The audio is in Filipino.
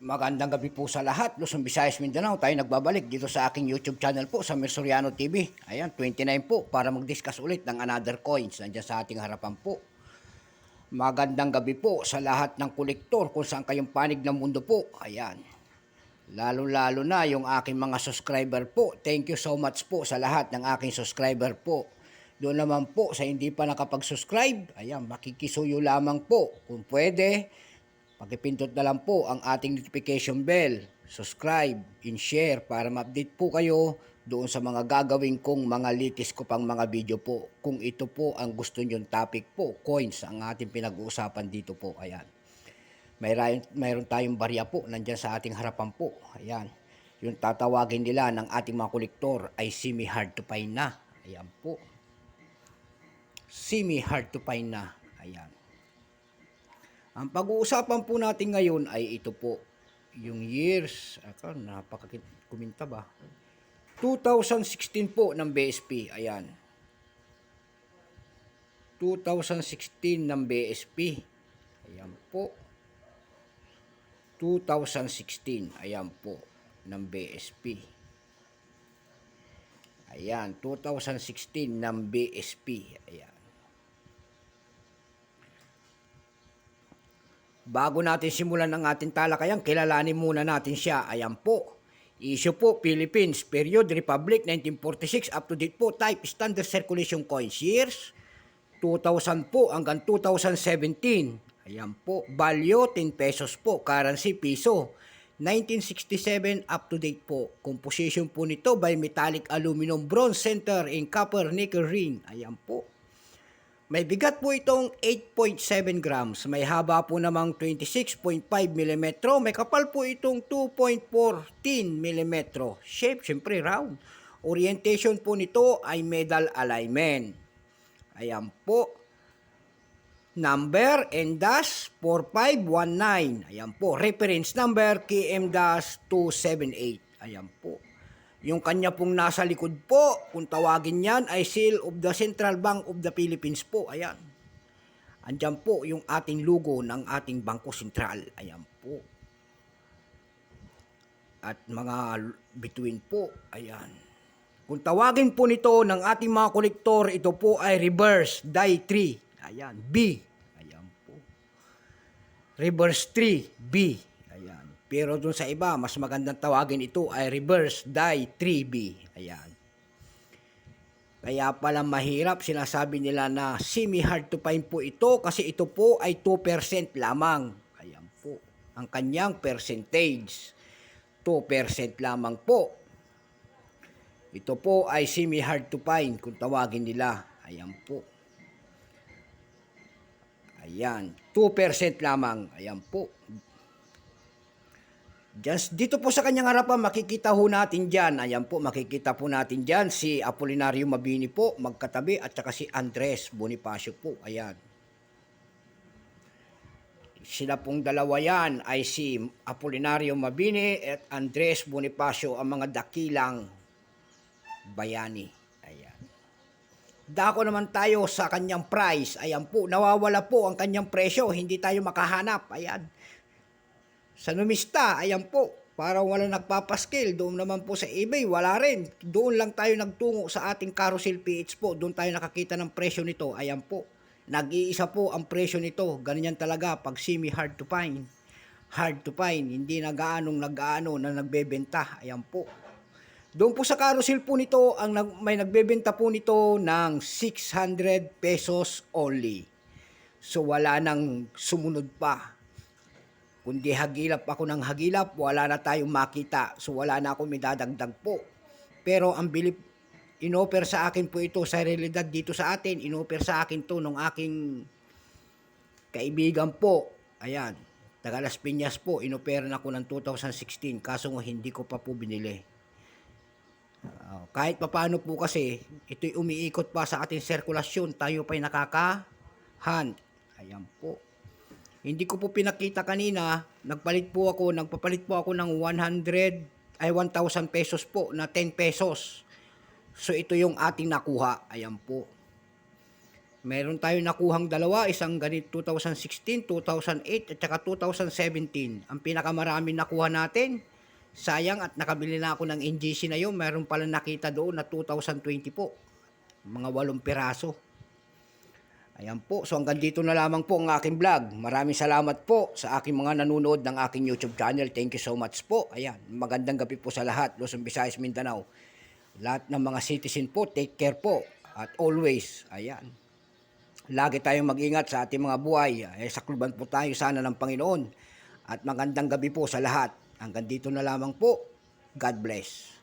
Magandang gabi po sa lahat. Luzon, Visayas, Mindanao. Tayo nagbabalik dito sa aking YouTube channel po sa Mersoriano TV. Ayan, 29 po para mag-discuss ulit ng another coins. Nandiyan sa ating harapan po. Magandang gabi po sa lahat ng kolektor kung saan kayong panig ng mundo po. Ayan. Lalo-lalo na yung aking mga subscriber po. Thank you so much po sa lahat ng aking subscriber po. Doon naman po sa hindi pa nakapag-subscribe, ayan, makikisuyo lamang po. Kung pwede, pakipindot na lang po ang ating notification bell, subscribe, and share para ma-update po kayo doon sa mga gagawin kong mga litis ko pang mga video po. Kung ito po ang gusto nyong topic po, coins ang ating pinag-uusapan dito po. Ayan. Mayroon, mayroon tayong barya po nandyan sa ating harapan po. Ayan. Yung tatawagin nila ng ating mga kolektor ay semi hard to find na. Ayan po. Semi hard to find na. Ayan. Ang pag-uusapan po natin ngayon ay ito po. Yung years. Aka, napakakuminta ba? 2016 po ng BSP. Ayan. 2016 ng BSP. Ayan po. 2016. Ayan po. Ng BSP. Ayan. 2016 ng BSP. Ayan. Bago natin simulan ang ating talakayan, kilalanin muna natin siya. Ayan po. Issue po, Philippines, period, Republic, 1946, up to date po, type, standard circulation coins, years, 2000 po hanggang 2017. Ayan po, value, 10 pesos po, currency, piso. 1967, up to date po. Composition po nito by metallic aluminum bronze center in copper nickel ring. Ayan po. May bigat po itong 8.7 grams. May haba po namang 26.5 mm. May kapal po itong 2.14 mm. Shape, syempre round. Orientation po nito ay medal alignment. Ayan po. Number N-4519. Ayan po. Reference number KM-278. Ayan po. Yung kanya pong nasa likod po, kung tawagin yan, ay seal of the Central Bank of the Philippines po. Ayan. Andyan po yung ating logo ng ating Bangko Sentral. Ayan po. At mga between po, ayan. Kung tawagin po nito ng ating mga kolektor, ito po ay reverse die 3. Ayan, B. Ayan po. Reverse 3, B. Pero dun sa iba, mas magandang tawagin ito ay reverse die 3B. Ayan. Kaya pala mahirap, sinasabi nila na semi-hard to find po ito kasi ito po ay 2% lamang. Ayan po. Ang kanyang percentage. 2% lamang po. Ito po ay semi-hard to find kung tawagin nila. Ayan po. Ayan. 2% lamang. Ayan po. Just dito po sa kanyang harapan, makikita ho natin dyan. Ayan po, makikita po natin dyan si Apolinario Mabini po, magkatabi, at saka si Andres Bonifacio po. Ayan. Sila pong dalawa yan ay si Apolinario Mabini at Andres Bonifacio, ang mga dakilang bayani. Ayan. Dako naman tayo sa kanyang price. Ayan po, nawawala po ang kanyang presyo. Hindi tayo makahanap. Ayan. Sa numista, ayan po, parang wala nagpapaskil. Doon naman po sa eBay, wala rin. Doon lang tayo nagtungo sa ating carousel PH po. Doon tayo nakakita ng presyo nito. Ayan po. Nag-iisa po ang presyo nito. Ganyan talaga pag semi hard to find. Hard to find. Hindi nagaanong nagaano na nagbebenta. Ayan po. Doon po sa carousel po nito, ang may nagbebenta po nito ng 600 pesos only. So wala nang sumunod pa. Kundi hagilap ako ng hagilap, wala na tayong makita. So wala na akong may dadagdag po. Pero ang bilip, inoffer sa akin po ito sa realidad dito sa atin. Inoffer sa akin to ng aking kaibigan po. Ayan, taga Las Piñas po. Inofferan ako ng 2016. Kaso nga hindi ko pa po binili. Ah, kahit papaano po kasi, ito'y umiikot pa sa ating sirkulasyon. Tayo pa'y nakaka-hunt. Ayan po. Hindi ko po pinakita kanina, nagpalit po ako, nagpapalit po ako ng 100 ay 1,000 pesos po na 10 pesos. So ito yung ating nakuha. Ayan po. Meron tayo nakuhang dalawa, isang ganit 2016, 2008 at saka 2017. Ang pinakamarami nakuha natin, sayang at nakabili na ako ng NGC na yun. Meron pala nakita doon na 2020 po. Mga walong piraso. Ayan po. So hanggang dito na lamang po ang aking vlog. Maraming salamat po sa aking mga nanonood ng aking YouTube channel. Thank you so much po. Ayan. Magandang gabi po sa lahat. Luzon, Visayas, Mindanao. Lahat ng mga citizen po, take care po. At always, ayan. Lagi tayong mag-ingat sa ating mga buhay. Eh, sakluban po tayo sana ng Panginoon. At magandang gabi po sa lahat. Hanggang dito na lamang po. God bless.